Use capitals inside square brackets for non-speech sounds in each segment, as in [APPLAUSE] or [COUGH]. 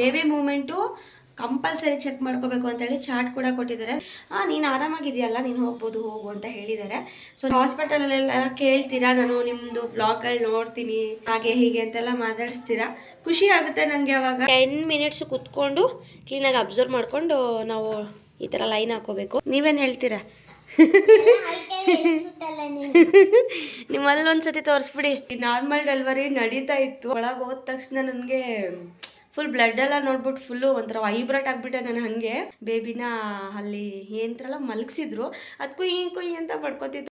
Baby moment compulsory check ಮಾಡ್ಕೋಬೇಕು ಅಂತೇಳಿ chart ಕೂಡ ಕೊಟ್ಟಿದ್ದಾರೆ. ಹಾಂ ನೀನು ಆರಾಮಾಗಿದೆಯಲ್ಲ ನೀನು ಹೋಗ್ಬೋದು ಹೋಗು ಅಂತ ಹೇಳಿದ್ದಾರೆ. ಸೊ ಹಾಸ್ಪಿಟಲಲ್ಲೆಲ್ಲ ಕೇಳ್ತೀರಾ? ನಾನು ನಿಮ್ಮದು ವ್ಲಾಗ್ಗಳು ನೋಡ್ತೀನಿ ಹಾಗೆ ಹೀಗೆ ಅಂತೆಲ್ಲ ಮಾತಾಡಿಸ್ತೀರಾ? ಖುಷಿ ಆಗುತ್ತೆ ನನಗೆ ಅವಾಗ. ಟೆನ್ ಮಿನಿಟ್ಸ್ ಕುತ್ಕೊಂಡು ಕ್ಲೀನಾಗಿ ಅಬ್ಸರ್ವ್ ಮಾಡಿಕೊಂಡು ನಾವು ಈ ಥರ ಲೈನ್ ಹಾಕೋಬೇಕು ನೀವೇನು ಹೇಳ್ತೀರಾ? [LAUGHS] ನಿಮ್ಮಲ್ಲಿ ಒಂದ್ಸತಿ ತೋರಿಸ್ಬಿಡಿ. ನಾರ್ಮಲ್ ಡೆಲಿವರಿ ನಡೀತಾ ಇತ್ತು. ಒಳಗೆ ಹೋದ ತಕ್ಷಣ ನನಗೆ ಫುಲ್ ಬ್ಲಡ್ ಎಲ್ಲ ನೋಡ್ಬಿಟ್ಟು ಫುಲ್ಲು ಒಂಥರ ವೈಬ್ರೇಟ್ ಆಗಿಬಿಟ್ಟೆ ನಾನು ಹಾಗೆ. ಬೇಬಿನ ಅಲ್ಲಿ ಏನಂತಾರಲ್ಲ ಮಲಗಿಸಿದ್ರು. ಅದಕ್ಕೂ ಈ ಕುಯ್ ಅಂತ ಪಡ್ಕೊತಿದ್ದು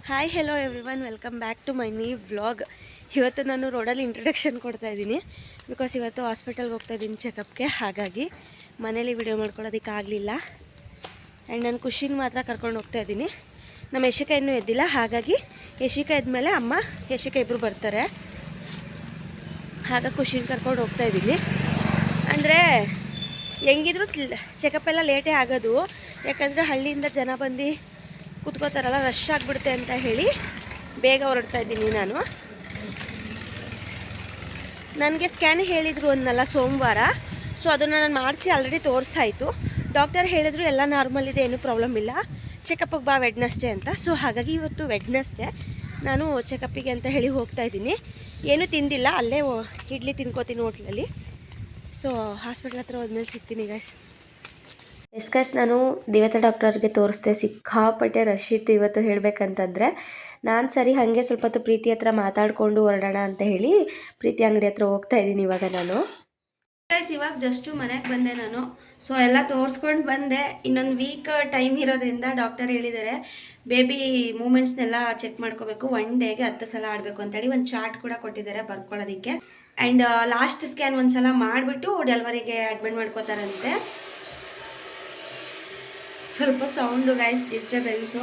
hi hello everyone welcome back to my ನೀ ವ್ಲಾಗ್ ಇವತ್ತು ನಾನು ರೋಡಲ್ಲಿ ಇಂಟ್ರಡಕ್ಷನ್ ಕೊಡ್ತಾ ಇದ್ದೀನಿ. ಬಿಕಾಸ್ ಇವತ್ತು ಹಾಸ್ಪಿಟಲ್ಗೆ ಹೋಗ್ತಾ ಇದ್ದೀನಿ ಚೆಕಪ್ಗೆ ಹಾಗಾಗಿ ಮನೇಲಿ ವಿಡಿಯೋ ಮಾಡ್ಕೊಳ್ಳೋದಕ್ಕೆ ಆಗಲಿಲ್ಲ ಆ್ಯಂಡ್ ನಾನು ಖುಷಿನ ಮಾತ್ರ ಕರ್ಕೊಂಡು ಹೋಗ್ತಾ ಇದ್ದೀನಿ. ನಮ್ಮ ಯಶಿಕ ಇನ್ನೂ ಎದ್ದಿಲ್ಲ, ಹಾಗಾಗಿ ಯಶಿಕ ಎದ್ಮೇಲೆ ಅಮ್ಮ, ಯಶಿಕ ಇಬ್ಬರು ಬರ್ತಾರೆ. ಆಗ ಖುಷಿನ ಕರ್ಕೊಂಡು ಹೋಗ್ತಾ ಇದ್ದೀನಿ. ಅಂದರೆ ಹೆಂಗಿದ್ರು ಚೆಕಪ್ ಎಲ್ಲ ಲೇಟೇ ಆಗೋದು. ಯಾಕಂದರೆ ಹಳ್ಳಿಯಿಂದ ಜನ ಬಂದು ಕುತ್ಕೋತಾರಲ್ಲ ರಶ್ ಆಗಿಬಿಡುತ್ತೆ ಅಂತ ಹೇಳಿ ಬೇಗ ಹೊರಡ್ತಾ ಇದ್ದೀನಿ ನಾನು. ನನಗೆ ಸ್ಕ್ಯಾನ್ ಹೇಳಿದರು ಅನ್ನಲ್ಲ ಸೋಮವಾರ. ಸೊ ಅದನ್ನು ನಾನು ಮಾಡಿಸಿ ಆಲ್ರೆಡಿ ತೋರಿಸಾಯಿತು. ಡಾಕ್ಟರ್ ಹೇಳಿದ್ರು ಎಲ್ಲ ನಾರ್ಮಲ್ ಇದೆ, ಏನೂ ಪ್ರಾಬ್ಲಮ್ ಇಲ್ಲ. ಚೆಕಪ್ಪಿಗೆ ಬಾ ವೆಡ್ನಸ್ಡೇ ಅಂತ. ಸೊ ಹಾಗಾಗಿ ಇವತ್ತು ವೆಡ್ನಸ್ಡೇ. ನಾನು ಚೆಕಪ್ಪಿಗೆ ಅಂತ ಹೇಳಿ ಹೋಗ್ತಾ ಇದ್ದೀನಿ. ಏನೂ ತಿಂದಿಲ್ಲ, ಅಲ್ಲೇ ಇಡ್ಲಿ ತಿನ್ಕೋತೀನಿ ಹೋಟ್ಲಲ್ಲಿ. ಸೊ ಹಾಸ್ಪಿಟ್ಲ್ ಹತ್ರ ಹೋದ್ಮೇಲೆ ಸಿಗ್ತೀನಿ ಗೈಸ್ ಎಸ್ ಗೈಸ್ ನಾನು ದಿವತ ಡಾಕ್ಟರ್ಗೆ ತೋರಿಸ್ದೆ. ಸಿಕ್ಕಾಪಟ್ಟೆ ರಶ್ ಇತ್ತು ಇವತ್ತು ಹೇಳಬೇಕಂತಂದರೆ. ನಾನು ಸರಿ ಹಾಗೆ ಸ್ವಲ್ಪ ಹೊತ್ತು ಪ್ರೀತಿ ಹತ್ರ ಮಾತಾಡಿಕೊಂಡು ಹೊರಡೋಣ ಅಂತ ಹೇಳಿ ಪ್ರೀತಿ ಅಂಗಡಿ ಹತ್ರ ಹೋಗ್ತಾ ಇದ್ದೀನಿ ಇವಾಗ ನಾನು. ಗೈಸ್ ಇವಾಗ ಜಸ್ಟು ಮನೆಗೆ ಬಂದೆ ನಾನು. ಸೊ ಎಲ್ಲ ತೋರಿಸ್ಕೊಂಡು ಬಂದೆ. ಇನ್ನೊಂದು ವೀಕ್ ಟೈಮ್ ಇರೋದ್ರಿಂದ ಡಾಕ್ಟರ್ ಹೇಳಿದ್ದಾರೆ ಬೇಬಿ ಮೂಮೆಂಟ್ಸ್ನೆಲ್ಲ ಚೆಕ್ ಮಾಡ್ಕೋಬೇಕು ಒನ್ ಡೇಗೆ ಹತ್ತು ಸಲ ಆಡಬೇಕು ಅಂತೇಳಿ ಒಂದು ಚಾರ್ಟ್ ಕೂಡ ಕೊಟ್ಟಿದ್ದಾರೆ ಬರ್ಕೊಳ್ಳೋದಕ್ಕೆ ಆ್ಯಂಡ್ ಲಾಸ್ಟ್ ಸ್ಕ್ಯಾನ್ ಒಂದು ಸಲ ಮಾಡಿಬಿಟ್ಟು ಡೆಲಿವರಿಗೆ ಅಡ್ಮಿಟ್ ಮಾಡ್ಕೋತಾರಂತೆ. ಸ್ವಲ್ಪ ಸೌಂಡು ಗೈಸ್ ಡಿಸ್ಟರ್ಬೆನ್ಸು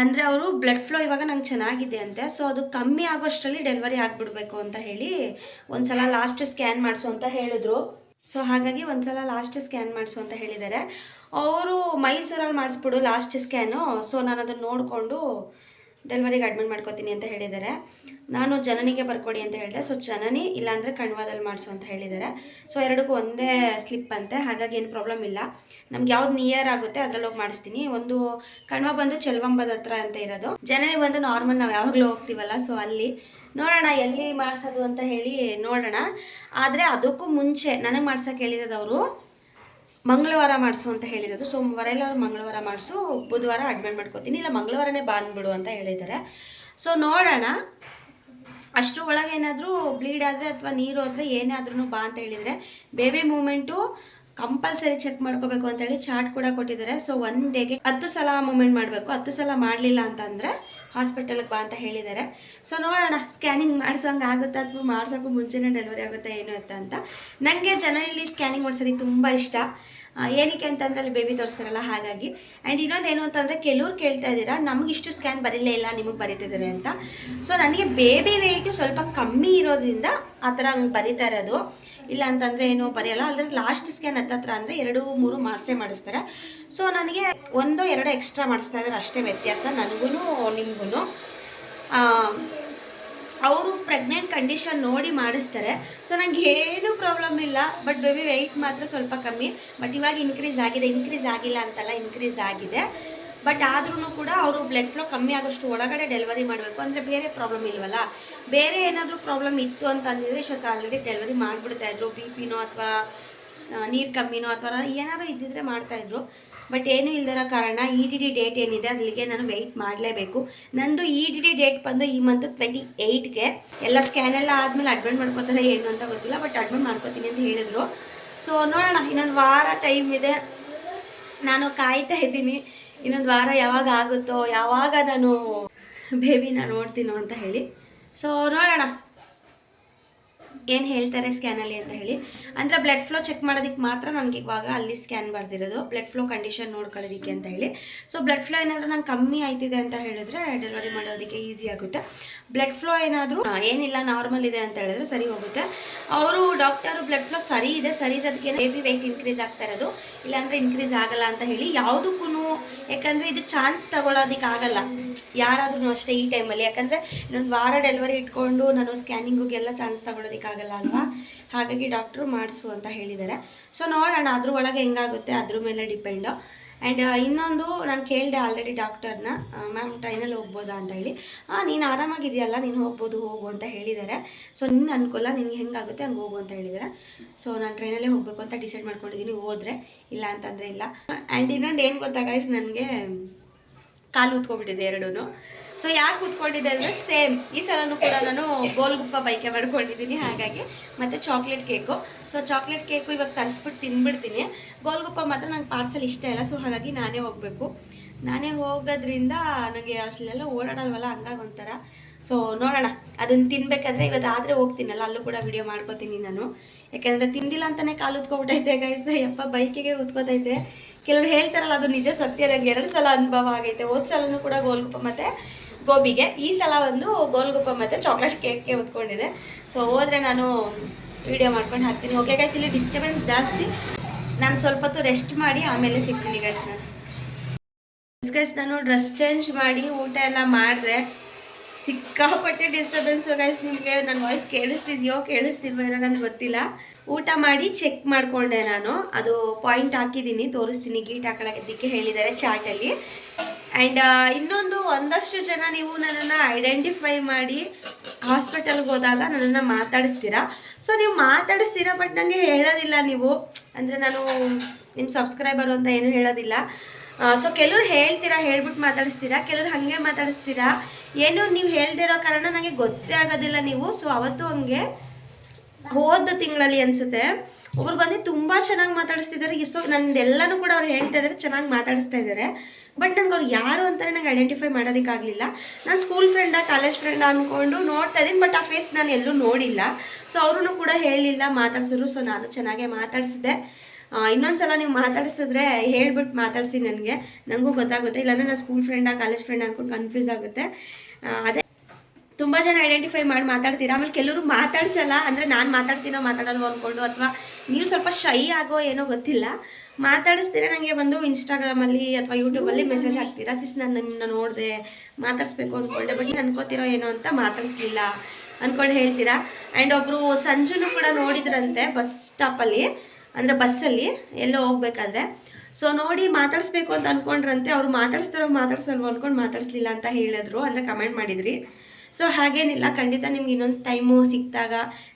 ಅಂದರೆ ಅವರು ಬ್ಲಡ್ ಫ್ಲೋ ಇವಾಗ ನಂಗೆ ಚೆನ್ನಾಗಿದೆ ಅಂತೆ. ಸೊ ಅದು ಕಮ್ಮಿ ಆಗೋಷ್ಟರಲ್ಲಿ ಡೆಲಿವರಿ ಆಗಿಬಿಡ್ಬೇಕು ಅಂತ ಹೇಳಿ ಒಂದ್ಸಲ ಲಾಸ್ಟ್ ಸ್ಕ್ಯಾನ್ ಮಾಡಿಸು ಅಂತ ಹೇಳಿದ್ರು. ಸೊ ಹಾಗಾಗಿ ಒಂದ್ಸಲ ಲಾಸ್ಟ್ ಸ್ಕ್ಯಾನ್ ಮಾಡಿಸು ಅಂತ ಹೇಳಿದ್ದಾರೆ. ಅವರು ಮೈಸೂರಲ್ಲಿ ಮಾಡಿಸ್ಬಿಡು ಲಾಸ್ಟ್ ಸ್ಕ್ಯಾನು ಸೊ ನಾನು ಅದನ್ನು ನೋಡಿಕೊಂಡು ಡೆಲಿವರಿಗೆ ಅಡ್ಮಿಟ್ ಮಾಡ್ಕೋತೀನಿ ಅಂತ ಹೇಳಿದ್ದಾರೆ. ನಾನು ಜನನಿಗೆ ಬರ್ಕೊಡಿ ಅಂತ ಹೇಳಿದೆ. ಸೊ ಜನನಿ ಇಲ್ಲಾಂದರೆ ಕಣ್ವಾದಲ್ಲಿ ಮಾಡಿಸು ಅಂತ ಹೇಳಿದ್ದಾರೆ. ಸೊ ಎರಡಕ್ಕೂ ಒಂದೇ ಸ್ಲಿಪ್ ಅಂತೆ. ಹಾಗಾಗಿ ಏನು ಪ್ರಾಬ್ಲಮ್ ಇಲ್ಲ. ನಮ್ಗೆ ಯಾವ್ದು ನಿಯರ್ ಆಗುತ್ತೆ ಅದರಲ್ಲಿ ಹೋಗಿ ಮಾಡಿಸ್ತೀನಿ. ಒಂದು ಕಣ್ವ ಬಂದು ಚೆಲ್ವಂಬದ ಹತ್ರ ಅಂತ ಇರೋದು. ಜನನಿ ಬಂದು ನಾರ್ಮಲ್ ನಾವು ಯಾವಾಗಲೂ ಹೋಗ್ತೀವಲ್ಲ ಸೊ ಅಲ್ಲಿ ನೋಡೋಣ, ಎಲ್ಲಿ ಮಾಡಿಸೋದು ಅಂತ ಹೇಳಿ ನೋಡೋಣ. ಆದರೆ ಅದಕ್ಕೂ ಮುಂಚೆ, ನನಗೆ ಮಾಡ್ಸೋಕೆ ಹೇಳಿರೋದು ಅವರು ಮಂಗಳವಾರ ಮಾಡಿಸು ಅಂತ ಹೇಳಿರೋದು. ಸೋಮವಾರ ಇಲ್ಲ ಅವ್ರು ಮಂಗಳವಾರ ಮಾಡಿಸು, ಬುಧವಾರ ಅಡ್ಮಿಟ್ ಮಾಡ್ಕೋತೀನಿ. ಇಲ್ಲ, ಮಂಗಳವಾರನೇ ಬಂದ್ಬಿಡು ಅಂತ ಹೇಳಿದ್ದಾರೆ. ಸೊ, ನೋಡೋಣ. ಅಷ್ಟರ ಒಳಗೆ ಏನಾದರೂ ಬ್ಲೀಡ್ ಆದರೆ ಅಥವಾ ನೀರು ಆದರೆ ಏನೇ ಆದ್ರೂ ಬಾ ಅಂತ ಹೇಳಿದರೆ, ಬೇಬಿ ಮೂಮೆಂಟು ಕಂಪಲ್ಸರಿ ಚೆಕ್ ಮಾಡ್ಕೋಬೇಕು ಅಂತೇಳಿ ಚಾರ್ಟ್ ಕೂಡ ಕೊಟ್ಟಿದ್ದಾರೆ. ಸೊ ಒನ್ ಡೇಗೆ ಹತ್ತು ಸಲ ಮೂಮೆಂಟ್ ಮಾಡಬೇಕು. ಹತ್ತು ಸಲ ಮಾಡಲಿಲ್ಲ ಅಂತಂದರೆ ಹಾಸ್ಪಿಟಲ್ಗೆ ಬಾ ಅಂತ ಹೇಳಿದ್ದಾರೆ. ಸೊ ನೋಡೋಣ ಸ್ಕ್ಯಾನಿಂಗ್ ಮಾಡಿಸೋಂಗೆ ಆಗುತ್ತಾ ಅಥವಾ ಮಾಡಿಸೋಕ್ಕೂ ಮುಂಚೆನೇ ಡೆಲಿವರಿ ಆಗುತ್ತಾ, ಏನು ಅಂತ. ನನಗೆ ಜನರಲ್ಲಿ ಸ್ಕ್ಯಾನಿಂಗ್ ಮಾಡ್ಸೋದಕ್ಕೆ ತುಂಬ ಇಷ್ಟ. ಏನಕ್ಕೆ ಅಂತಂದ್ರೆ ಅಲ್ಲಿ ಬೇಬಿ ತೋರಿಸ್ತಾರಲ್ಲ ಹಾಗಾಗಿ. ಆ್ಯಂಡ್ ಇನ್ನೊಂದು ಏನು ಅಂತಂದರೆ ಕೆಲವ್ರು ಕೇಳ್ತಾ ಇದ್ದೀರಾ, ನಮ್ಗೆ ಇಷ್ಟು ಸ್ಕ್ಯಾನ್ ಬರೀಲೇ ಇಲ್ಲ, ನಿಮಗೆ ಬರೀತಿದ್ದಾರೆ ಅಂತ. ಸೊ ನನಗೆ ಬೇಬಿ ವೆಯ್ಟು ಸ್ವಲ್ಪ ಕಮ್ಮಿ ಇರೋದ್ರಿಂದ ಆ ಥರ ಹಂಗೆ ಬರೀತಾ ಇರೋದು. ಇಲ್ಲ ಅಂತಂದರೆ ಏನು ಬರೆಯಲ್ಲ ಅಂದರೆ ಲಾಸ್ಟ್ ಸ್ಕ್ಯಾನ್ ಹತ್ತತ್ರ ಅಂದರೆ ಎರಡು, ಮೂರು ಮಾರ್ಸೇ ಮಾಡಿಸ್ತಾರೆ. ಸೊ ನನಗೆ ಒಂದು ಎರಡು ಎಕ್ಸ್ಟ್ರಾ ಮಾಡಿಸ್ತಾ ಇದ್ದಾರೆ ಅಷ್ಟೇ ವ್ಯತ್ಯಾಸ ನನಗೂ ನಿಮಗೂ ಅವರು ಪ್ರೆಗ್ನೆಂಟ್ ಕಂಡೀಷನ್ ನೋಡಿ ಮಾಡಿಸ್ತಾರೆ. ಸೊ ನಂಗೆ ಏನೂ ಪ್ರಾಬ್ಲಮ್ ಇಲ್ಲ ಬಟ್ ಬೇಬಿ ವೆಯ್ಟ್ ಮಾತ್ರ ಸ್ವಲ್ಪ ಕಮ್ಮಿ. ಬಟ್ ಇವಾಗ ಇನ್ಕ್ರೀಸ್ ಆಗಿದೆ ಇನ್ಕ್ರೀಸ್ ಆಗಿಲ್ಲ ಅಂತಲ್ಲ ಇನ್ಕ್ರೀಸ್ ಆಗಿದೆ. ಬಟ್ ಆದ್ರೂ ಕೂಡ ಅವರು ಬ್ಲಡ್ ಫ್ಲೋ ಕಮ್ಮಿ ಆಗೋಷ್ಟು ಒಳಗಡೆ ಡೆಲಿವರಿ ಮಾಡಬೇಕು. ಅಂದರೆ ಬೇರೆ ಪ್ರಾಬ್ಲಮ್ ಇಲ್ವಲ್ಲ? ಬೇರೆ ಏನಾದರೂ ಪ್ರಾಬ್ಲಮ್ ಇತ್ತು ಅಂತ ಅಂದಿದ್ರೆ ಇಷ್ಟೊತ್ತು ಆಲ್ರೆಡಿ ಡೆಲಿವರಿ ಮಾಡಿಬಿಡ್ತಾ ಇದ್ರು. ಬಿ ಪಿನೋ ಅಥವಾ ನೀರು ಕಮ್ಮಿನೋ ಅಥವಾ ಏನಾರು ಇದ್ದಿದ್ರೆ ಮಾಡ್ತಾಯಿದ್ರು ಬಟ್ ಏನೂ ಇಲ್ದಿರೋ ಕಾರಣ ಇ ಡಿ ಡಿ ಡೇಟ್ ಏನಿದೆ ಅಲ್ಲಿಗೆ ನಾನು ವೆಯ್ಟ್ ಮಾಡಲೇಬೇಕು. ನಂದು ಇ ಡಿ ಡಿ ಡೇಟ್ ಬಂದು ಈ ಮಂತ್ ಟ್ವೆಂಟಿ ಏಯ್ಟ್ಗೆ ಎಲ್ಲ ಸ್ಕ್ಯಾನ್ ಎಲ್ಲ ಆದಮೇಲೆ ಅಡ್ಮಿಟ್ ಮಾಡ್ಕೋತಾರೆ ಏನು ಅಂತ ಗೊತ್ತಿಲ್ಲ ಬಟ್ ಅಡ್ಮಿಟ್ ಮಾಡ್ಕೋತೀನಿ ಅಂತ ಹೇಳಿದರು. ಸೊ ನೋಡೋಣ, ಇನ್ನೊಂದು ವಾರ ಟೈಮ್ ಇದೆ. ನಾನು ಕಾಯ್ತಾ ಇದ್ದೀನಿ. ಇನ್ನೊಂದು ವಾರ ಯಾವಾಗ ಆಗುತ್ತೋ, ಯಾವಾಗ ನಾನು ಬೇಬಿನ ನೋಡ್ತೀನೋ ಅಂತ ಹೇಳಿ. ಸೊ ನೋಡೋಣ. ಏನು ಹೇಳ್ತಾರೆ ಸ್ಕ್ಯಾನಲ್ಲಿ ಅಂತ ಹೇಳಿ. ಅಂದರೆ ಬ್ಲಡ್ ಫ್ಲೋ ಚೆಕ್ ಮಾಡೋದಕ್ಕೆ ಮಾತ್ರ ನನಗೆ ಇವಾಗ ಅಲ್ಲಿ ಸ್ಕ್ಯಾನ್ ಬರ್ದಿರೋದು. ಬ್ಲಡ್ ಫ್ಲೋ ಕಂಡೀಷನ್ ನೋಡ್ಕೊಳ್ಳೋದಕ್ಕೆ ಅಂತ ಹೇಳಿ. ಸೊ ಬ್ಲಡ್ ಫ್ಲೋ ಏನಾದರೂ ನಂಗೆ ಕಮ್ಮಿ ಆಯ್ತಿದೆ ಅಂತ ಹೇಳಿದ್ರೆ ಡೆಲಿವರಿ ಮಾಡೋದಕ್ಕೆ ಈಸಿ ಆಗುತ್ತೆ. ಬ್ಲಡ್ ಫ್ಲೋ ಏನಾದರೂ ಏನಿಲ್ಲ ನಾರ್ಮಲ್ ಇದೆ ಅಂತ ಹೇಳಿದ್ರೆ ಸರಿ ಹೋಗುತ್ತೆ. ಅವರು ಡಾಕ್ಟರು ಬ್ಲಡ್ ಫ್ಲೋ ಸರಿ ಇದೆ, ಸರಿ ಅದಕ್ಕೆ ಬೇಬಿ ವೆಯ್ಟ್ ಇನ್ಕ್ರೀಸ್ ಆಗ್ತಾ ಇರೋದು. ಇಲ್ಲಾಂದರೆ ಇನ್ಕ್ರೀಸ್ ಆಗಲ್ಲ ಅಂತ ಹೇಳಿ ಯಾವುದಕ್ಕೂ ಯಾಕಂದರೆ ಇದು ಚಾನ್ಸ್ ತಗೊಳ್ಳೋದಕ್ಕಾಗಲ್ಲ ಯಾರಾದ್ರೂ ಅಷ್ಟೇ ಈ ಟೈಮಲ್ಲಿ ಯಾಕಂದರೆ ಇನ್ನೊಂದು ವಾರ ಡೆಲಿವರಿ ಇಟ್ಕೊಂಡು ನಾನು ಸ್ಕ್ಯಾನಿಂಗಿಗೆಲ್ಲ ಚಾನ್ಸ್ ತಗೊಳ್ಳೋದಕ್ಕಾಗಲ್ಲ ಅಲ್ವಾ? ಹಾಗಾಗಿ ಡಾಕ್ಟ್ರು ಮಾಡಿಸು ಅಂತ ಹೇಳಿದ್ದಾರೆ. ಸೊ ನೋಡೋಣ, ಅದ್ರ ಒಳಗೆ ಹೆಂಗಾಗುತ್ತೆ? ಅದ್ರ ಮೇಲೆ ಡಿಪೆಂಡು ಆ್ಯಂಡ್ ಇನ್ನೊಂದು ನಾನು ಕೇಳಿದೆ ಆಲ್ರೆಡಿ ಡಾಕ್ಟರ್ನ ಮ್ಯಾಮ್ ಟ್ರೈನಲ್ಲಿ ಹೋಗ್ಬೋದಾ ಅಂತ ಹೇಳಿ. ಹಾಂ ನೀನು ಆರಾಮಾಗಿದೆಯಲ್ಲ, ನೀನು ಹೋಗ್ಬೋದು, ಹೋಗು ಅಂತ ಹೇಳಿದ್ದಾರೆ ಸೊ ನಿನ್ನ ಅನುಕೂಲ ನಿನಗೆ ಹೆಂಗಾಗುತ್ತೆ ಹಂಗೆ ಹೋಗು ಅಂತ ಹೇಳಿದ್ದಾರೆ ಸೊ ನಾನು ಟ್ರೈನಲ್ಲೇ ಹೋಗಬೇಕು ಅಂತ ಡಿಸೈಡ್ ಮಾಡ್ಕೊಂಡಿದ್ದೀನಿ ಹೋದರೆ, ಇಲ್ಲ ಅಂತಂದರೆ ಇಲ್ಲ. ಆ್ಯಂಡ್ ಇನ್ನೊಂದು ಏನು ಗೊತ್ತಾ ಗೈಸ್ ನನಗೆ ಕಾಲು ಉತ್ಕೊಬಿಟ್ಟಿದೆ ಎರಡೂ ಸೊ ಯಾಕೆ ಕೂತ್ಕೊಂಡಿದ್ದೆ ಅಂದರೆ ಸೇಮ್ ಈ ಸಲನೂ ಕೂಡ ನಾನು ಗೋಲ್ಗುಪ್ಪ ಬೈಕೆ ಮಾಡ್ಕೊಂಡಿದ್ದೀನಿ ಹಾಗಾಗಿ ಮತ್ತು chocolate cake so chocolate cake ಇವಾಗ ತರಿಸ್ಬಿಟ್ಟು ತಿಂದ್ಬಿಡ್ತೀನಿ ಗೋಲ್ಗುಪ್ಪ ಮಾತ್ರ ನಂಗೆ ಪಾರ್ಸಲ್ ಇಷ್ಟ ಇಲ್ಲ ಸೊ ಹಾಗಾಗಿ ನಾನೇ ಹೋಗಬೇಕು. ನಾನೇ ಹೋಗೋದ್ರಿಂದ ನನಗೆ ಅಷ್ಟೆಲ್ಲ ಓಡಾಡಲ್ವಲ್ಲ ಹಂಗಾಗಿ ಒಂಥರ. ಸೊ ನೋಡೋಣ. ಅದನ್ನು ತಿನ್ಬೇಕಾದ್ರೆ ಇವತ್ತು ಆದರೆ ಹೋಗ್ತೀನಲ್ಲ ಅಲ್ಲೂ ಕೂಡ ವಿಡಿಯೋ ಮಾಡ್ಕೋತೀನಿ ನಾನು. ಯಾಕೆಂದರೆ ತಿಂದಿಲ್ಲ ಅಂತಲೇ ಕಾಲು ಉತ್ಕೊಬಿಟ್ಟೈತೆ ಗೈಸ್ ಯಪ್ಪ ಬೈಕಿಗೆ ಉತ್ಕೋತೈತೆ. ಕೆಲವರು ಹೇಳ್ತಾರಲ್ಲ ಅದು ನಿಜ ಸತ್ಯ. ನಂಗೆ ಎರಡು ಸಲ ಅನುಭವ ಆಗೈತೆ. ಹೋದ ಸಲನೂ ಕೂಡ ಗೋಲ್ಗುಪ್ಪ ಮತ್ತು ಗೋಬಿಗೆ. ಈ ಸಲ ಒಂದು ಗೋಲ್ಗುಪ್ಪ ಮತ್ತು ಚಾಕ್ಲೇಟ್ ಕೇಕ್ಗೆ ಉತ್ಕೊಂಡಿದೆ. ಸೊ ಹೋದರೆ ನಾನು ವಿಡಿಯೋ ಮಾಡ್ಕೊಂಡು ಹಾಕ್ತೀನಿ. ಓಕೆ ಗೈಸ್ ಇಲ್ಲಿ ಡಿಸ್ಟರ್ಬೆನ್ಸ್ ಜಾಸ್ತಿ. ನಾನು ಸ್ವಲ್ಪ ಹೊತ್ತು ರೆಸ್ಟ್ ಮಾಡಿ ಆಮೇಲೆ ಸಿಗ್ತೀನಿ ಗೈಸ್ ನಾನು. ಗೈಸ್ ನಾನು ಡ್ರೆಸ್ ಚೇಂಜ್ ಮಾಡಿ, ಊಟ ಎಲ್ಲ ಮಾಡಿದೆ. ಸಿಕ್ಕಾಪಟ್ಟೆ ಡಿಸ್ಟರ್ಬೆನ್ಸ್ ಗೈಸ್ ನಿಮಗೆ. ನನ್ನ ವಾಯ್ಸ್ ಕೇಳಿಸ್ತಿದ್ಯೋ, ಕೇಳಿಸ್ತಿಲ್ವೋ ಏನೋ ನನಗೆ ಗೊತ್ತಿಲ್ಲ. ಊಟ ಮಾಡಿ ಚೆಕ್ ಮಾಡಿಕೊಂಡೆ ನಾನು. ಅದು ಪಾಯಿಂಟ್ ಹಾಕಿದ್ದೀನಿ, ತೋರಿಸ್ತೀನಿ, ಗೀಟ್ ಹಾಕೊಳ್ಳೋದಕ್ಕೆ ಹೇಳಿದ್ದಾರೆ ಚಾಟಲ್ಲಿ ಆ್ಯಂಡ್ ಇನ್ನೊಂದು ಒಂದಷ್ಟು ಜನ ನೀವು ನನ್ನನ್ನು ಐಡೆಂಟಿಫೈ ಮಾಡಿ ಹಾಸ್ಪಿಟಲ್ಗೆ ಹೋದಾಗ ನನ್ನನ್ನು ಮಾತಾಡಿಸ್ತೀರಾ? ಸೊ ನೀವು ಮಾತಾಡಿಸ್ತೀರಾ ಬಟ್ ನನಗೆ ಹೇಳೋದಿಲ್ಲ ನೀವು. ಅಂದರೆ ನಾನು ನಿಮ್ಮ ಸಬ್ಸ್ಕ್ರೈಬರು ಅಂತ ಏನು ಹೇಳೋದಿಲ್ಲ. ಸೊ ಕೆಲವ್ರು ಹೇಳ್ತೀರಾ ಹೇಳ್ಬಿಟ್ಟು ಮಾತಾಡಿಸ್ತೀರಾ, ಕೆಲವ್ರು ಹಾಗೆ ಮಾತಾಡಿಸ್ತೀರಾ? ಏನು ನೀವು ಹೇಳ್ದಿರೋ ಕಾರಣ ನನಗೆ ಗೊತ್ತೇ ಆಗೋದಿಲ್ಲ ನೀವು. ಸೊ ಅವತ್ತು ಹಂಗೆ ಹೋದ ತಿಂಗಳಲ್ಲಿ ಅನಿಸುತ್ತೆ. ಒಬ್ರು ಬಂದು ತುಂಬ ಚೆನ್ನಾಗಿ ಮಾತಾಡಿಸ್ತಿದ್ದಾರೆ ಸೊ ನಂದೆಲ್ಲನೂ ಕೂಡ ಅವ್ರು ಹೇಳ್ತಾ ಇದ್ದಾರೆ ಚೆನ್ನಾಗಿ ಮಾತಾಡಿಸ್ತಾ ಇದ್ದಾರೆ ಬಟ್ ನನಗೆ ಅವ್ರು ಯಾರು ಅಂತಲೇ ನಂಗೆ ಐಡೆಂಟಿಫೈ ಮಾಡೋದಕ್ಕಾಗಲಿಲ್ಲ ನಾನು ಸ್ಕೂಲ್ ಫ್ರೆಂಡಾ ಕಾಲೇಜ್ ಫ್ರೆಂಡ್ ಅಂದ್ಕೊಂಡು ನೋಡ್ತಾ ಇದ್ದೀನಿ ಬಟ್ ಆ ಫೇಸ್ ನಾನು ಎಲ್ಲೂ ನೋಡಿಲ್ಲ. ಸೊ ಅವ್ರೂ ಕೂಡ ಹೇಳಿಲ್ಲ, ಮಾತಾಡ್ಸಿದ್ರು. ಸೊ ನಾನು ಚೆನ್ನಾಗೇ ಮಾತಾಡಿಸಿದೆ ಇನ್ನೊಂದು ಸಲ ನೀವು ಮಾತಾಡಿಸಿದ್ರೆ ಹೇಳ್ಬಿಟ್ಟು ಮಾತಾಡಿಸಿ ನನಗೆ. ನನಗೂ ಗೊತ್ತಾಗುತ್ತೆ. ಇಲ್ಲಾಂದರೆ ನಾನು ಸ್ಕೂಲ್ ಫ್ರೆಂಡಾ ಕಾಲೇಜ್ ಫ್ರೆಂಡ್ ಅಂದ್ಕೊಂಡು ಕನ್ಫ್ಯೂಸ್ ಆಗುತ್ತೆ. ಅದೇ ತುಂಬ ಜನ ಐಡೆಂಟಿಫೈ ಮಾಡಿ ಮಾತಾಡ್ತೀರಾ? ಆಮೇಲೆ ಕೆಲವರು ಮಾತಾಡ್ಸಲ್ಲ. ಅಂದರೆ ನಾನು ಮಾತಾಡ್ತೀನೋ ಮಾತಾಡಲ್ವೋ ಅಂದ್ಕೊಂಡು ಅಥವಾ ನೀವು ಸ್ವಲ್ಪ ಶೈ ಆಗೋ ಏನೋ ಗೊತ್ತಿಲ್ಲ. ಮಾತಾಡಿಸ್ತೀರ ನನಗೆ ಬಂದು ಇನ್ಸ್ಟಾಗ್ರಾಮಲ್ಲಿ ಅಥವಾ ಯೂಟ್ಯೂಬಲ್ಲಿ ಮೆಸೇಜ್ ಹಾಕ್ತೀರಾ? ಸಿಸ್ ನಾನು ನಿಮ್ಮನ್ನ ನೋಡಿದೆ. ಮಾತಾಡಿಸ್ಬೇಕು ಅಂದ್ಕೊಂಡೆ ಬಟ್ ಅನ್ಕೋತಿರೋ ಏನೋ ಅಂತ ಮಾತಾಡಿಸ್ಲಿಲ್ಲ. ಅಂದ್ಕೊಂಡು ಹೇಳ್ತೀರಾ? ಆ್ಯಂಡ್ ಒಬ್ಬರು ಸಂಜುನು ಕೂಡ ನೋಡಿದ್ರಂತೆ ಬಸ್ ಸ್ಟಾಪಲ್ಲಿ ಅಂದರೆ ಬಸ್ಸಲ್ಲಿ ಎಲ್ಲೋ ಹೋಗ್ಬೇಕಾದ್ರೆ. ಸೊ ನೋಡಿ ಮಾತಾಡಿಸ್ಬೇಕು ಅಂತ ಅಂದ್ಕೊಂಡ್ರಂತೆ ಅವ್ರು ಮಾತಾಡಿಸ್ತಾರೋ ಮಾತಾಡ್ಸಲ್ವೋ ಅಂದ್ಕೊಂಡು ಮಾತಾಡಿಸ್ಲಿಲ್ಲ ಅಂತ ಹೇಳಿದ್ರು, ಅಂದರೆ ಕಮೆಂಟ್ ಮಾಡಿದ್ರಿ. ಸೊ ಹಾಗೇನಿಲ್ಲ, ಖಂಡಿತ ನಿಮ್ಗೆ ಇನ್ನೊಂದು ಟೈಮು ಸಿಕ್ಕಿದಾಗ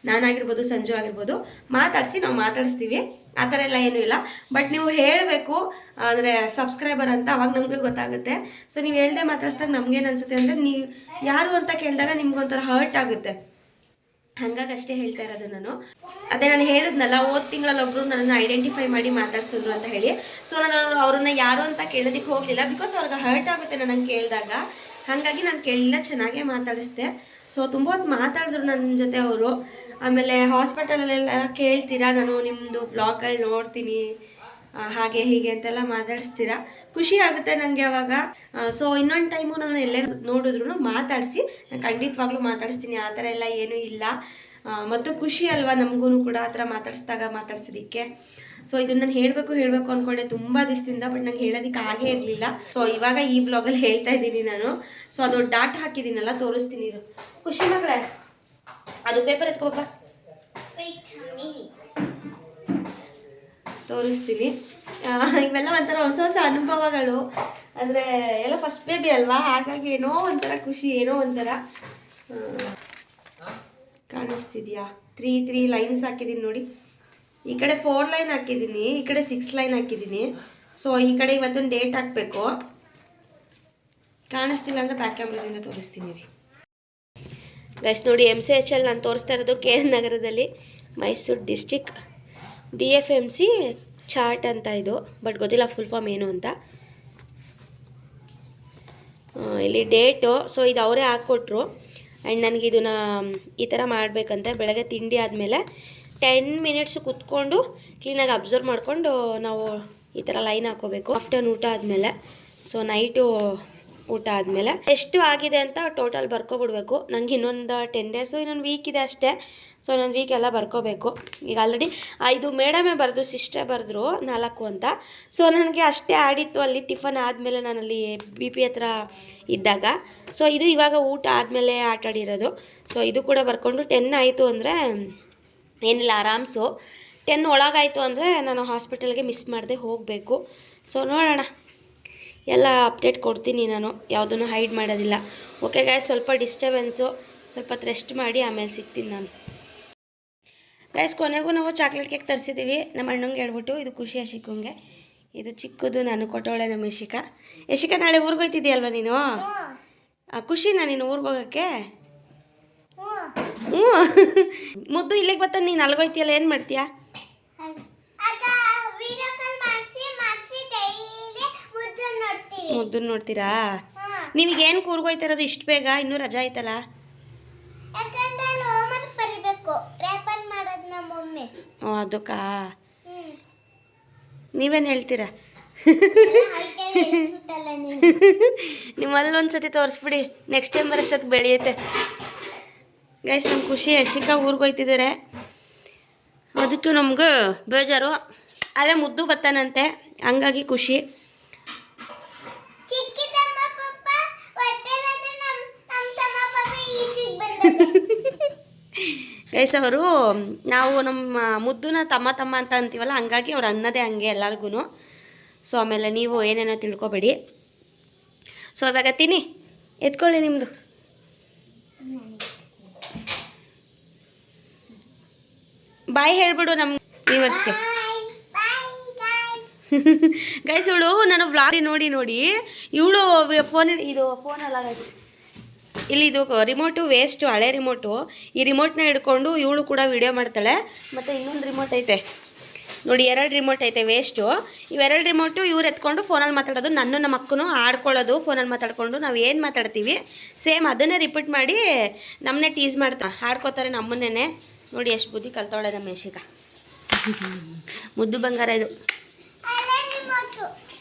ನಾನಾಗಿರ್ಬೋದು, ಸಂಜು ಆಗಿರ್ಬೋದು, ಮಾತಾಡಿಸಿ ನಾವು ಮಾತಾಡಿಸ್ತೀವಿ. ಆ ಥರ ಎಲ್ಲ ಏನೂ ಇಲ್ಲ. ಬಟ್ ನೀವು ಹೇಳಬೇಕು, ಅಂದರೆ ಸಬ್ಸ್ಕ್ರೈಬರ್ ಅಂತ ಅವಾಗ ನಮಗೆ ಗೊತ್ತಾಗುತ್ತೆ. ಸೊ ನೀವು ಹೇಳ್ದೆ ಮಾತಾಡಿಸ್ದಾಗ ನಮ್ಗೇನು ಅನಿಸುತ್ತೆ ಅಂದರೆ ನೀವು ಯಾರು ಅಂತ ಕೇಳಿದಾಗ ನಿಮ್ಗೊಂಥರ ಹರ್ಟ್ ಆಗುತ್ತೆ. ಹಾಗಾಗಿ ಅಷ್ಟೇ ಹೇಳ್ತಾ ಇರೋದು ನಾನು. ಅದೇ ನಾನು ಹೇಳಿದ್ನಲ್ಲ, ಹೋದ ತಿಂಗಳಲ್ಲಿ ಒಬ್ರು ನನ್ನನ್ನು ಐಡೆಂಟಿಫೈ ಮಾಡಿ ಮಾತಾಡ್ಸಿದ್ರು ಅಂತ ಹೇಳಿ. ಸೊ ನಾನು ಅವ್ರನ್ನ ಯಾರು ಅಂತ ಕೇಳೋದಕ್ಕೆ ಹೋಗಲಿಲ್ಲ. ಬಿಕಾಸ್ ಅವ್ರಿಗೆ ಹರ್ಟ್ ಆಗುತ್ತೆ ನನಗೆ ಕೇಳಿದಾಗ. ಹಾಗಾಗಿ ನಾನು ಕೇಳಿಲ್ಲ ಚೆನ್ನಾಗೇ ಮಾತಾಡಿಸ್ದೆ. ಸೊ ತುಂಬ ಹೊತ್ತು ಮಾತಾಡಿದ್ರು ನನ್ನ ಜೊತೆ ಅವರು. ಆಮೇಲೆ ಹಾಸ್ಪಿಟಲಲ್ಲೆಲ್ಲ ಕೇಳ್ತೀರಾ? ನಾನು ನಿಮ್ಮದು ಬ್ಲಾಗಲ್ಲಿ ನೋಡ್ತೀನಿ. ಹಾಗೆ ಹೀಗೆ ಅಂತೆಲ್ಲ ಮಾತಾಡಿಸ್ತೀರಾ? ಖುಷಿ ಆಗುತ್ತೆ ನನಗೆ ಅವಾಗ. ಸೊ ಇನ್ನೊಂದು ಟೈಮು ನಾನು ಎಲ್ಲೇ ನೋಡಿದ್ರು ಮಾತಾಡಿಸಿ, ನಾನು ಖಂಡಿತವಾಗ್ಲೂ ಮಾತಾಡಿಸ್ತೀನಿ, ಆ ಥರ ಎಲ್ಲ ಏನೂ ಇಲ್ಲ. ಮತ್ತು ಖುಷಿ ಅಲ್ವಾ ನಮಗೂ ಕೂಡ ಆ ಥರ ಮಾತಾಡಿಸಿದಾಗ ಮಾತಾಡ್ಸೋದಕ್ಕೆ. ಸೊ ಇದನ್ನು ನಾನು ಹೇಳಬೇಕು ಹೇಳಬೇಕು ಅಂದ್ಕೊಂಡೆ ತುಂಬ ದಿವಸದಿಂದ ಬಟ್ ನಂಗೆ ಹೇಳೋದಕ್ಕೆ ಆಗೇ ಇರಲಿಲ್ಲ. ಸೊ ಇವಾಗ ಈ ವ್ಲಾಗಲ್ಲಿ ಹೇಳ್ತಾ ಇದ್ದೀನಿ ನಾನು. ಸೊ ಅದು ಡಾಟ್ ಹಾಕಿದ್ದೀನಲ್ಲ, ತೋರಿಸ್ತೀನಿ ಖುಷಿ ಮಗಳೇ? ಅದು ಪೇಪರ್ ಎತ್ಕೋಪ್ಪ ತೋರಿಸ್ತೀನಿ. ಇವೆಲ್ಲ ಒಂಥರ ಹೊಸ ಹೊಸ ಅನುಭವಗಳು. ಅಂದರೆ ಎಲ್ಲ ಫಸ್ಟ್ ಬೇಬಿ ಅಲ್ವಾ? ಹಾಗಾಗಿ ಏನೋ ಒಂಥರ ಖುಷಿ, ಏನೋ ಒಂಥರ ಕಾಣಿಸ್ತಿದ್ಯಾ? ತ್ರೀ ತ್ರೀ ಲೈನ್ಸ್ ಹಾಕಿದ್ದೀನಿ ನೋಡಿ. ಈ ಕಡೆ ಫೋರ್ ಲೈನ್ ಹಾಕಿದ್ದೀನಿ ಈ ಕಡೆ ಸಿಕ್ಸ್ ಲೈನ್ ಹಾಕಿದ್ದೀನಿ ಸೊ ಈ ಕಡೆ ಇವತ್ತೊಂದು ಡೇಟ್ ಹಾಕಬೇಕು. ಕಾಣಿಸ್ತಿಲ್ಲ ಅಂದರೆ ಬ್ಯಾಕ್ ಕ್ಯಾಮ್ರದಿಂದ ತೋರಿಸ್ತೀನಿ ರೀ. ಗೈಸ್ ನೋಡಿ ಎಂ ಸಿ ಎಚ್ ಎಲ್ ನಾನು ತೋರಿಸ್ತಾ ಇರೋದು ಕೆ ಎನ್ ನಗರದಲ್ಲಿ Mysuru district D F M C chart ಅಂತ ಇದು, ಬಟ್ ಗೊತ್ತಿಲ್ಲ ಫುಲ್ ಫಾರ್ಮ್ ಏನು ಅಂತ. ಇಲ್ಲಿ ಡೇಟು ಸೊ ಇದು ಅವರೇ ಹಾಕ್ಕೊಟ್ರು. ಆ್ಯಂಡ್ ನನಗೆ ಇದನ್ನ, ಈ ಥರ ಮಾಡಬೇಕಂತ ಬೆಳಗ್ಗೆ ತಿಂಡಿ ಆದಮೇಲೆ ಟೆನ್ ಮಿನಿಟ್ಸ್ ಕುತ್ಕೊಂಡು ಕ್ಲೀನಾಗಿ ಅಬ್ಸರ್ವ್ ಮಾಡಿಕೊಂಡು ನಾವು ಈ ಥರ ಲೈನ್ ಹಾಕೋಬೇಕು ಆಫ್ಟರ್ನ್ ಊಟ ಆದಮೇಲೆ ಸೊ ನೈಟು ಊಟ ಆದಮೇಲೆ. ಎಷ್ಟು ಆಗಿದೆ ಅಂತ ಟೋಟಲ್ ಬರ್ಕೊಬಿಡ್ಬೇಕು. ನಂಗೆ ಇನ್ನೊಂದು ಟೆನ್ ಡೇಸು ಇನ್ನೊಂದು ವೀಕ್ ಇದೆ ಅಷ್ಟೇ. ಸೊ ಇನ್ನೊಂದು ವೀಕ್ ಎಲ್ಲ ಬರ್ಕೋಬೇಕು. ಈಗ ಆಲ್ರೆಡಿ ಐದು ಮೇಡಮೇ ಬರೆದು ಸಿಸ್ಟ್ರೇ ಬರೆದ್ರು, ನಾಲ್ಕು ಅಂತ. ಸೊ ನನಗೆ ಅಷ್ಟೇ ಆಡಿತ್ತು ಅಲ್ಲಿ ಟಿಫನ್ ಆದಮೇಲೆ ನಾನಲ್ಲಿ ಬಿ ಪಿ ಹತ್ರ ಇದ್ದಾಗ. ಸೊ ಇದು ಇವಾಗ ಊಟ ಆದಮೇಲೆ ಆಟಾಡಿರೋದು ಸೊ ಇದು ಕೂಡ ಬರ್ಕೊಂಡು ಟೆನ್ ಆಯಿತು ಅಂದರೆ ಏನಿಲ್ಲ, ಆರಾಮ್ಸು. ಟೆನ್ ಒಳಗಾಯಿತು ಅಂದರೆ ನಾನು ಹಾಸ್ಪಿಟಲ್ಗೆ ಮಿಸ್ ಮಾಡದೆ ಹೋಗಬೇಕು. ಸೊ ನೋಡೋಣ. ಎಲ್ಲ ಅಪ್ಡೇಟ್ ಕೊಡ್ತೀನಿ ನಾನು ಯಾವುದನ್ನು ಹೈಡ್ ಮಾಡೋದಿಲ್ಲ. ಓಕೆ ಗಾಯ್ ಸ್ವಲ್ಪ ಡಿಸ್ಟರ್ಬೆನ್ಸು ಸ್ವಲ್ಪ ರೆಸ್ಟ್ ಮಾಡಿ ಆಮೇಲೆ ಸಿಗ್ತೀನಿ ನಾನು. ಗಾಯ್ಸ್ ಕೊನೆಗೂ ನಾವು ಚಾಕ್ಲೇಟ್ ಕೇಕ್ ತರಿಸಿದ್ದೀವಿ ನಮ್ಮ ಅಣ್ಣಂಗೆ ಹೇಳ್ಬಿಟ್ಟು ಇದು ಖುಷಿ ಯಶಿಕಂಗೆ ಇದು ಚಿಕ್ಕದು ನಾನು ಕೊಟ್ಟೋಳೆ ನಮ್ಮ ಯಶಿಕ. ಯಶಿಕ ನಾಳೆ ಊರಿಗೆ ಹೋಯ್ತಿದ್ದೀಯಲ್ವ ನೀನು? ಖುಷಿನಾ ನೀನು ಊರಿಗೆ ಹೋಗೋಕ್ಕೆ? ಹ್ಞೂ. [LAUGHS] ಮುದ್ದು ಇಲ್ಲಿಗೆ ಬರ್ತಾನೆ ನೀನು ಅಲ್ಗೋಯ್ತಿಯಲ್ಲ ಏನು ಮಾಡ್ತೀಯಾ ಆಗ ವಿಡಿಯೋ ಕಾಲ್ ಮಾಡಿಸಿ ಮಾಡಿಸಿ ಡೈಲಿ ಮುದ್ದು ನೋಡ್ತೀವಿ ಮುದ್ದು ನೋಡ್ತೀರಾ. ನಿಮಗೆ ಏನು ಕೂರ್ಗೋಯ್ತಾ ಇರೋದು ಇಷ್ಟು ಬೇಗ? ಇನ್ನೂ ರಜಾ ಐತಲ್ಲ? ಓ ಅದಕ್ಕಾ? ನೀವೇನು ಹೇಳ್ತೀರಾ? ನಿಮ್ಮಲ್ಲಿ ಒಂದು ಸತಿ ತೋರಿಸ್ಬಿಡಿ. ನೆಕ್ಸ್ಟ್ ಟೈಮ್ ಬರೋಷ್ಟೊತ್ತಿಗೆ ಬೆಳೆಯುತ್ತೆ. ಗೈಸ್ ನಮ್ಮ ಖುಷಿ ಯಶಿಕಾ ಊರಿಗೆ ಹೋಯ್ತಿದ್ದಾರೆ ಅದಕ್ಕೂ ನಮ್ಗೆ ಬೇಜಾರು. ಆದರೆ ಮುದ್ದು ಬತ್ತಾನಂತೆ ಹಂಗಾಗಿ ಖುಷಿ. [LAUGHS] ಗೈಸ್ ಅವರು, ನಾವು ನಮ್ಮ ಮುದ್ದುನ ತಮ್ಮ ತಮ್ಮ ಅಂತ ಅಂತೀವಲ್ಲ, ಹಂಗಾಗಿ ಅವ್ರು ಅನ್ನೋದೇ ಹಂಗೆ ಎಲ್ಲರಿಗೂ ಸೊ ಆಮೇಲೆ ನೀವು ಏನೇನೋ ತಿಳ್ಕೊಬೇಡಿ. ಸೊ ಇವಾಗ ತಿನ್ನಿ. ಎತ್ಕೊಳ್ಳಿ ನಿಮ್ಮದು ಬಾಯ್ ಹೇಳ್ಬಿಡು ನಮ್ಮ ವ್ಯೂವರ್ಸ್ಗೆ ಗೈಸ್ ಇವಳು ನಾನು ವ್ಲಾಗ್ ನೋಡಿ ನೋಡಿ, ಇವಳು ಫೋನ್ ಇದು ಫೋನ್ ಅಲ್ಲ ಗೈಸ್ ಇಲ್ಲಿ ಇದು ರಿಮೋಟು ವೇಸ್ಟು ಹಳೆ ರಿಮೋಟು ಈ ರಿಮೋಟ್ನ ಹಿಡ್ಕೊಂಡು ಇವಳು ಕೂಡ ವೀಡಿಯೋ ಮಾಡ್ತಾಳೆ. ಮತ್ತು ಇನ್ನೊಂದು ರಿಮೋಟ್ ಐತೆ. ನೋಡಿ, ಎರಡು ರಿಮೋಟ್ ಐತೆ ವೇಸ್ಟು ಇವೆರಡು ರಿಮೋಟು ಇವ್ರು ಎತ್ಕೊಂಡು ಫೋನಲ್ಲಿ ಮಾತಾಡೋದು, ನನ್ನ ನಮ್ಮ ಅಕ್ಕನು ಆಡ್ಕೊಳ್ಳೋದು ಫೋನಲ್ಲಿ ಮಾತಾಡ್ಕೊಂಡು ನಾವು ಏನು ಮಾತಾಡ್ತೀವಿ ಸೇಮ್ ಅದನ್ನೇ ರಿಪೀಟ್ ಮಾಡಿ ನಮ್ಮನ್ನೇ ಟೀಸ್ ಮಾಡ್ತಾ ಆಡ್ಕೋತಾರೆ ನಮ್ಮನ್ನೇ ನೋಡಿ, ಎಷ್ಟು ಬುದ್ಧಿ ಕಲ್ತವಳೆ ನಮ್ಮ ಯಶಿಕ ಮುದ್ದು ಬಂಗಾರ ಇದು.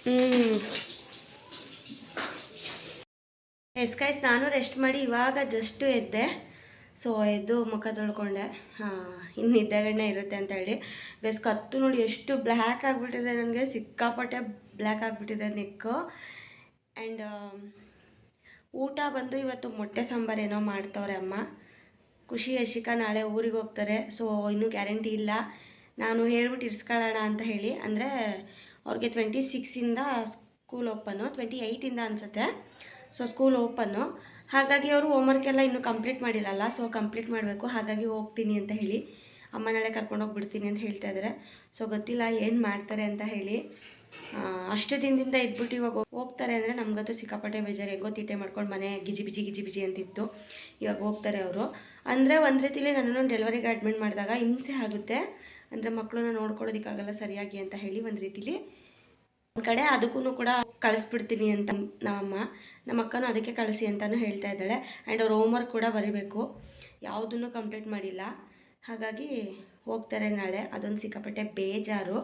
ಹ್ಞೂ ಎಸ್ ಗೈಸ್ ನಾನು ರೆಸ್ಟ್ ಮಾಡಿ ಇವಾಗ ಜಸ್ಟು ಎದ್ದೆ. ಸೊ ಎದ್ದು ಮುಖ ತೊಳ್ಕೊಂಡೆ. ಇನ್ನು ನಿದ್ದೆಗಣ್ಣೆ ಇರುತ್ತೆ ಅಂತ ಹೇಳಿ. ಗೈಸ್ ಕತ್ತು ನೋಡಿ ಎಷ್ಟು ಬ್ಲ್ಯಾಕ್ ಆಗಿಬಿಟ್ಟಿದೆ ನನಗೆ. ಸಿಕ್ಕಾಪಟ್ಟೆ ಬ್ಲ್ಯಾಕ್ ಆಗಿಬಿಟ್ಟಿದೆ ನೆಕ್ಕು ಆ್ಯಂಡ್ ಊಟ ಬಂದು ಇವತ್ತು ಮೊಟ್ಟೆ ಸಾಂಬಾರು ಏನೋ ಮಾಡ್ತವ್ರೆ ಅಮ್ಮ. ಖುಷಿ ಯಶಿಕಾ ನಾಳೆ ಊರಿಗೆ ಹೋಗ್ತಾರೆ. ಸೊ ಇನ್ನೂ ಗ್ಯಾರಂಟಿ ಇಲ್ಲ. ನಾನು ಹೇಳ್ಬಿಟ್ಟು ಇರ್ಸ್ಕೊಳ್ಳೋಣ ಅಂತ ಹೇಳಿ. ಅಂದರೆ, ಅವ್ರಿಗೆ ಟ್ವೆಂಟಿ ಸಿಕ್ಸಿಂದ ಸ್ಕೂಲ್ ಓಪನ್ನು ಟ್ವೆಂಟಿ ಏಯ್ಟಿಂದ ಅನಿಸುತ್ತೆ. ಸೊ ಸ್ಕೂಲ್ ಓಪನ್ನು ಹಾಗಾಗಿ ಅವರು ಹೋಮ್ವರ್ಕ್ ಎಲ್ಲ ಇನ್ನೂ ಕಂಪ್ಲೀಟ್ ಮಾಡಿಲ್ಲಲ್ಲ ಸೊ ಕಂಪ್ಲೀಟ್ ಮಾಡಬೇಕು. ಹಾಗಾಗಿ ಹೋಗ್ತೀನಿ ಅಂತ ಹೇಳಿ ಅಮ್ಮ ನಾಳೆ ಕರ್ಕೊಂಡೋಗಿ ಬಿಡ್ತೀನಿ ಅಂತ ಹೇಳ್ತಾ ಇದ್ದಾರೆ ಸೊ ಗೊತ್ತಿಲ್ಲ ಏನು ಮಾಡ್ತಾರೆ ಅಂತ ಹೇಳಿ. ಅಷ್ಟು ದಿನದಿಂದ ಇದ್ಬಿಟ್ಟು ಇವಾಗ ಹೋಗ್ತಾರೆ ಅಂದರೆ ನಮಗಂತೂ ಸಿಕ್ಕಾಪಟ್ಟೆ ಬೇಜಾರು. ಹೆಂಗೋ ತೀಟೆ ಮಾಡ್ಕೊಂಡು ಮನೆ ಗಿಜಿ ಬಿಜಿ ಗಿಜಿ ಬಿಜಿ ಅಂತಿತ್ತು. ಇವಾಗ ಹೋಗ್ತಾರೆ ಅವರು. ಅಂದರೆ ಒಂದು ರೀತಿಲಿ ನನ್ನನ್ನು ಡೆಲಿವರಿಗೆ ಅಡ್ಮಿಟ್ ಮಾಡಿದಾಗ ಹಿಂಸೆ ಆಗುತ್ತೆ. ಅಂದರೆ ಮಕ್ಕಳನ್ನ ನೋಡ್ಕೊಳ್ಳೋದಕ್ಕಾಗಲ್ಲ ಸರಿಯಾಗಿ ಅಂತ ಹೇಳಿ ಒಂದು ರೀತಿಲಿ ಕಡೆ ಅದಕ್ಕೂ ಕೂಡ ಕಳಿಸ್ಬಿಡ್ತೀನಿ ಅಂತ ನಮ್ಮಮ್ಮ. ನಮ್ಮ ಅಕ್ಕನೂ ಅದಕ್ಕೆ ಕಳಿಸಿ ಅಂತಲೂ ಹೇಳ್ತಾ ಇದ್ದಾಳೆ. ಆ್ಯಂಡ್ ಅವ್ರ ಹೋಮ್ವರ್ಕ್ ಕೂಡ ಬರೀಬೇಕು. ಯಾವುದನ್ನು ಕಂಪ್ಲೀಟ್ ಮಾಡಿಲ್ಲ. ಹಾಗಾಗಿ ಹೋಗ್ತಾರೆ ನಾಳೆ. ಅದೊಂದು ಸಿಕ್ಕಾಪಟ್ಟೆ ಬೇಜಾರು.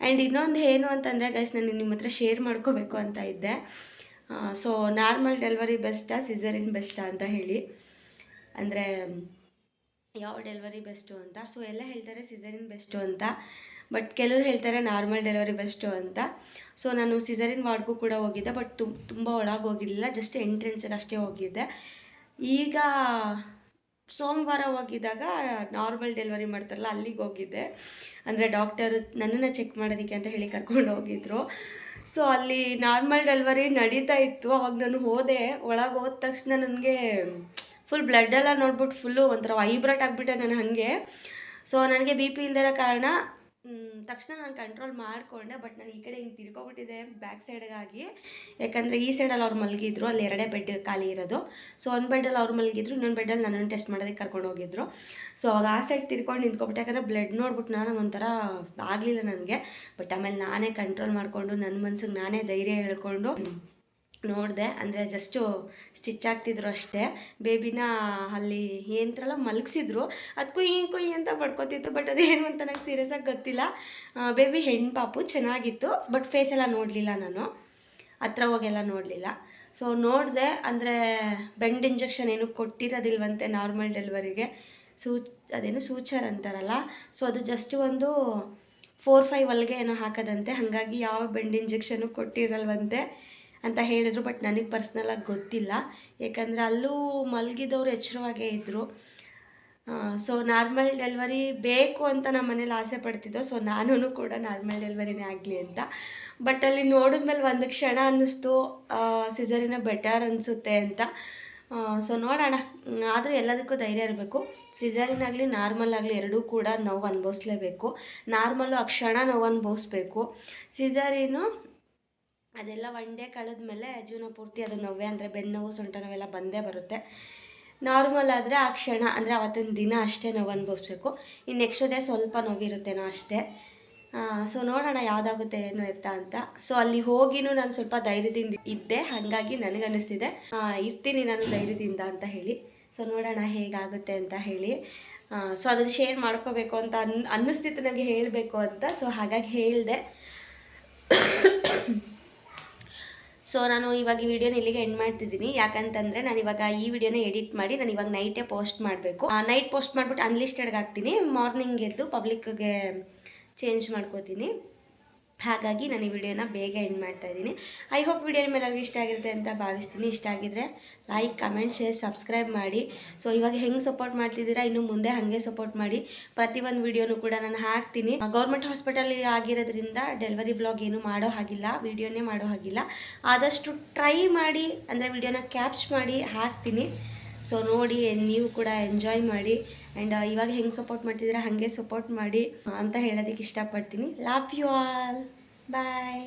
ಆ್ಯಂಡ್ ಇನ್ನೊಂದು ಏನು ಅಂತಂದರೆ, ಗೈಸ್, ನಾನು ನಿಮ್ಮ ಹತ್ರ ಶೇರ್ ಮಾಡ್ಕೋಬೇಕು ಅಂತ ಇದ್ದೆ. ಸೊ ನಾರ್ಮಲ್ ಡೆಲಿವರಿ ಬೆಸ್ಟಾ ಸಿಸರಿನ್ ಬೆಸ್ಟಾ ಅಂತ ಹೇಳಿ. ಅಂದರೆ ಯಾವ ಡೆಲಿವರಿ ಬೆಸ್ಟು ಅಂತ. ಸೊ, ಎಲ್ಲ ಹೇಳ್ತಾರೆ ಸಿಸರಿನ್ ಬೆಸ್ಟು ಅಂತ. ಬಟ್ ಕೆಲವರು ಹೇಳ್ತಾರೆ ನಾರ್ಮಲ್ ಡೆಲಿವರಿ ಬೆಸ್ಟು ಅಂತ. ಸೊ, ನಾನು ಸಿಸರಿನ್ ವಾರ್ಡ್ಗೂ ಕೂಡ ಹೋಗಿದ್ದೆ. ಬಟ್ ತುಂಬ ತುಂಬ ಒಳಗೆ ಹೋಗಿರಲಿಲ್ಲ. ಜಸ್ಟ್ ಎಂಟ್ರೆನ್ಸಲ್ಲಿ ಅಷ್ಟೇ ಹೋಗಿದ್ದೆ. ಈಗ ಸೋಮವಾರ ಹೋಗಿದ್ದಾಗ ನಾರ್ಮಲ್ ಡೆಲಿವರಿ ಮಾಡ್ತಾರಲ್ಲ, ಅಲ್ಲಿಗೆ ಹೋಗಿದ್ದೆ. ಅಂದರೆ ಡಾಕ್ಟರು ನನ್ನನ್ನು ಚೆಕ್ ಮಾಡೋದಕ್ಕೆ ಅಂತ ಹೇಳಿ ಕರ್ಕೊಂಡು ಹೋಗಿದ್ರು. ಸೊ, ಅಲ್ಲಿ ನಾರ್ಮಲ್ ಡೆಲಿವರಿ ನಡೀತಾ ಇತ್ತು. ಅವಾಗ ನಾನು ಹೋದೆ. ಒಳಗೆ ಹೋದ ತಕ್ಷಣ ನನಗೆ ಫುಲ್ ಬ್ಲಡ್ ಎಲ್ಲ ನೋಡ್ಬಿಟ್ಟು ಫುಲ್ಲು ಒಂಥರ ವೈಬ್ರೇಟ್ ಆಗಿಬಿಟ್ಟೆ ನಾನು ಹಾಗೆ. ಸೊ ನನಗೆ ಬಿ ಪಿ ಇಲ್ದಿರೋ ಕಾರಣ ತಕ್ಷಣ ನಾನು ಕಂಟ್ರೋಲ್ ಮಾಡಿಕೊಂಡೆ ಬಟ್ ನಾನು ಈ ಕಡೆ ಹಿಂಗೆ ತಿರ್ಕೊಬಿಟ್ಟಿದೆ ಬ್ಯಾಕ್ ಸೈಡ್ಗಾಗಿ ಯಾಕಂದರೆ ಈ ಸೈಡಲ್ಲಿ ಅವ್ರು ಮಲಗಿದ್ರು, ಅಲ್ಲಿ ಎರಡೇ ಬೆಡ್ ಖಾಲಿ ಇರೋದು. ಸೊ ಒಂದು ಬೆಡ್ಡಲ್ಲಿ ಅವ್ರು ಮಲಗಿದ್ರು, ಇನ್ನೊಂದು ಬೆಡ್ಡಲ್ಲಿ ನನ್ನನ್ನು ಟೆಸ್ಟ್ ಮಾಡೋದಕ್ಕೆ ಕರ್ಕೊಂಡು ಹೋಗಿದ್ರು. ಸೊ ಅವಾಗ ಆ ಸೈಡ್ ತಿರ್ಕೊಂಡು ನಿಂತ್ಕೊಬಿಟ್ಟೆ, ಯಾಕಂದರೆ ಬ್ಲಡ್ ನೋಡ್ಬಿಟ್ಟು ನಾನು ಒಂಥರ ಆಗಲಿಲ್ಲ ನನಗೆ. ಬಟ್ ಆಮೇಲೆ ನಾನೇ ಕಂಟ್ರೋಲ್ ಮಾಡಿಕೊಂಡು ನನ್ನ ಮನ್ಸಿಗೆ ನಾನೇ ಧೈರ್ಯ ಹೇಳ್ಕೊಂಡು ನೋಡಿದೆ, ಅಂದರೆ ಜಸ್ಟು ಸ್ಟಿಚ್ ಆಗ್ತಿದ್ರು ಅಷ್ಟೇ. ಬೇಬಿನ ಅಲ್ಲಿ ಏನಂತಾರಲ್ಲ ಮಲಗಿಸಿದ್ರು. ಅದಕ್ಕೂ ಹಿಂಗೆ ಕುಯ್ ಅಂತ ಬಡ್ಕೊತಿತ್ತು ಬಟ್ ಅದೇನು ಅಂತ ನಂಗೆ ಸೀರಿಯಸ್ಸಾಗಿ ಗೊತ್ತಿಲ್ಲ. ಬೇಬಿ ಹೆಣ್ಣು ಪಾಪು, ಚೆನ್ನಾಗಿತ್ತು ಬಟ್ ಫೇಸ್ ಎಲ್ಲ ನೋಡಲಿಲ್ಲ ನಾನು. ಹತ್ರ ಹೋಗೆಲ್ಲ ನೋಡಲಿಲ್ಲ. ಸೊ ನೋಡಿದೆ, ಅಂದರೆ ಬೆಂಡ್ ಇಂಜೆಕ್ಷನ್ ಏನು ಕೊಟ್ಟಿರೋದಿಲ್ವಂತೆ ನಾರ್ಮಲ್ ಡೆಲಿವರಿಗೆ ಸೂ, ಅದೇನು ಸೂಚರ್ ಅಂತಾರಲ್ಲ. ಸೊ ಅದು ಜಸ್ಟ್ ಒಂದು ಫೋರ್ ಫೈವ್ ಅಲ್ಲಿಗೆ ಏನೋ ಹಾಕೋದಂತೆ. ಹಾಗಾಗಿ ಯಾವ ಬೆಂಡ್ ಇಂಜೆಕ್ಷನು ಕೊಟ್ಟಿರಲ್ವಂತೆ. ಅಂತ ಹೇಳಿದರು ಬಟ್ ನನಗೆ ಪರ್ಸ್ನಲಾಗಿ ಗೊತ್ತಿಲ್ಲ. ಯಾಕಂದರೆ ಅಲ್ಲೂ ಮಲಗಿದವರು ಎಚ್ಚರವಾಗೇ ಇದ್ದರು ಸೊ ನಾರ್ಮಲ್ ಡೆಲಿವರಿ ಬೇಕು ಅಂತ ನಮ್ಮ ಮನೇಲಿ ಆಸೆ ಪಡ್ತಿದ್ದೋ ಸೊ ನಾನು ಕೂಡ ನಾರ್ಮಲ್ ಡೆಲಿವರಿನೇ ಆಗಲಿ ಅಂತ. ಬಟ್ ಅಲ್ಲಿ ನೋಡಿದ್ಮೇಲೆ ಒಂದು ಕ್ಷಣ ಅನ್ನಿಸ್ತು ಸಿಸರಿನ ಬೆಟರ್ ಅನಿಸುತ್ತೆ ಅಂತ. ಸೊ ನೋಡೋಣ. ಆದರೂ ಎಲ್ಲದಕ್ಕೂ ಧೈರ್ಯ ಇರಬೇಕು. ಸಿಸರಿನಾಗಲಿ ನಾರ್ಮಲ್ ಆಗಲಿ ಎರಡೂ ಕೂಡ ನೋವು ಅನುಭವಿಸ್ಲೇಬೇಕು. ನಾರ್ಮಲ್ಲು ಆ ಕ್ಷಣ ನೋವು ಅನುಭವಿಸ್ಬೇಕು. ಸಿಸರಿನು ಅದೆಲ್ಲ ಒನ್ ಡೇ ಕಳೆದ್ಮೇಲೆ ಜೀವನ ಪೂರ್ತಿ ಅದು ನೋವೆ, ಅಂದರೆ ಬೆನ್ನು ನೋವು, ಸೊಂಟ ನೋವೆಲ್ಲ ಬಂದೇ ಬರುತ್ತೆ. ನಾರ್ಮಲ್ ಆದರೆ ಆ ಕ್ಷಣ, ಅಂದರೆ ಅವತ್ತಿನ ದಿನ ಅಷ್ಟೇ ನೋವು ಅನುಭವಿಸ್ಬೇಕು. ಇನ್ನು ನೆಕ್ಸ್ಟ್ ಡೇ ಸ್ವಲ್ಪ ನೋವಿರುತ್ತೇನೋ ಅಷ್ಟೇ. ಸೊ ನೋಡೋಣ ಯಾವುದಾಗುತ್ತೆ, ಏನು ಎತ್ತ ಅಂತ. ಸೊ ಅಲ್ಲಿ ಹೋಗಿನೂ ನಾನು ಸ್ವಲ್ಪ ಧೈರ್ಯದಿಂದ ಇದ್ದೆ, ಹಾಗಾಗಿ ನನಗನ್ನಿಸ್ತಿದೆ. ಇರ್ತೀನಿ ನಾನು ಧೈರ್ಯದಿಂದ ಅಂತ ಹೇಳಿ. ಸೊ ನೋಡೋಣ ಹೇಗಾಗುತ್ತೆ ಅಂತ ಹೇಳಿ. ಸೊ ಅದನ್ನು ಶೇರ್ ಮಾಡ್ಕೋಬೇಕು ಅಂತ ಅನ್, ಅನ್ನಿಸ್ತಿತ್ತು ನನಗೆ ಹೇಳಬೇಕು ಅಂತ. ಸೊ ಹಾಗಾಗಿ ಹೇಳಿದೆ. [COUGHS] ಸೊ ನಾನು ಇವಾಗ ಈ ವಿಡಿಯೋನ ಇಲ್ಲಿಗೆ ಎಂಡ್ ಮಾಡ್ತಿದ್ದೀನಿ. ಯಾಕಂತಂದರೆ ನಾನು ಇವಾಗ ಈ ವಿಡಿಯೋನ ಎಡಿಟ್ ಮಾಡಿ ನಾನು ಇವಾಗ ನೈಟೇ ಪೋಸ್ಟ್ ಮಾಡಬೇಕು. ನೈಟ್ ಪೋಸ್ಟ್ ಮಾಡಿಬಿಟ್ಟು ಅನ್ಲಿಸ್ಟೆಡ್ಗೆ ಹಾಕ್ತೀನಿ. ಮಾರ್ನಿಂಗ್ ಎದ್ದು ಪಬ್ಲಿಕ್ಗೆ ಚೇಂಜ್ ಮಾಡ್ಕೋತೀನಿ. ಹಾಗಾಗಿ ನಾನು ಈ ವಿಡಿಯೋನ ಬೇಗ ಎಂಡ್ ಮಾಡ್ತಾ ಇದ್ದೀನಿ. ಐ ಹೋಪ್ ವಿಡಿಯೋ ನಿಮ್ಮೆಲ್ಲರಿಗೂ ಇಷ್ಟ ಆಗಿರುತ್ತೆ ಅಂತ ಭಾವಿಸ್ತೀನಿ. ಇಷ್ಟ ಆಗಿದ್ರೆ ಲೈಕ್ ಕಮೆಂಟ್ ಶೇರ್ ಸಬ್ಸ್ಕ್ರೈಬ್ ಮಾಡಿ. ಸೊ ಇವಾಗ ಹೆಂಗೆ ಸಪೋರ್ಟ್ ಮಾಡ್ತಿದ್ದೀರಾ? ಇನ್ನು ಮುಂದೆ ಹಾಗೆ ಸಪೋರ್ಟ್ ಮಾಡಿ. ಪ್ರತಿಯೊಂದು ವಿಡಿಯೋನು ಕೂಡ ನಾನು ಹಾಕ್ತೀನಿ. ಗೌರ್ಮೆಂಟ್ ಹಾಸ್ಪಿಟಲ್ ಆಗಿರೋದ್ರಿಂದ ಡೆಲಿವರಿ ಬ್ಲಾಗ್ ಏನು ಮಾಡೋ ಹಾಗಿಲ್ಲ ವಿಡಿಯೋನೇ ಮಾಡೋ ಹಾಗಿಲ್ಲ. ಆದಷ್ಟು ಟ್ರೈ ಮಾಡಿ, ಅಂದರೆ ವಿಡಿಯೋನ ಕ್ಯಾಪ್ಚ್ ಮಾಡಿ ಹಾಕ್ತೀನಿ. ಸೊ ನೋಡಿ, ನೀವು ಕೂಡ ಎಂಜಾಯ್ ಮಾಡಿ. ಆ್ಯಂಡ್ ಇವಾಗ ಹೆಂಗೆ ಸಪೋರ್ಟ್ ಮಾಡ್ತಿದ್ದೀರಾ? ಹಾಗೆ ಸಪೋರ್ಟ್ ಮಾಡಿ ಅಂತ ಹೇಳೋದಕ್ಕೆ ಇಷ್ಟಪಡ್ತೀನಿ. Love you all bye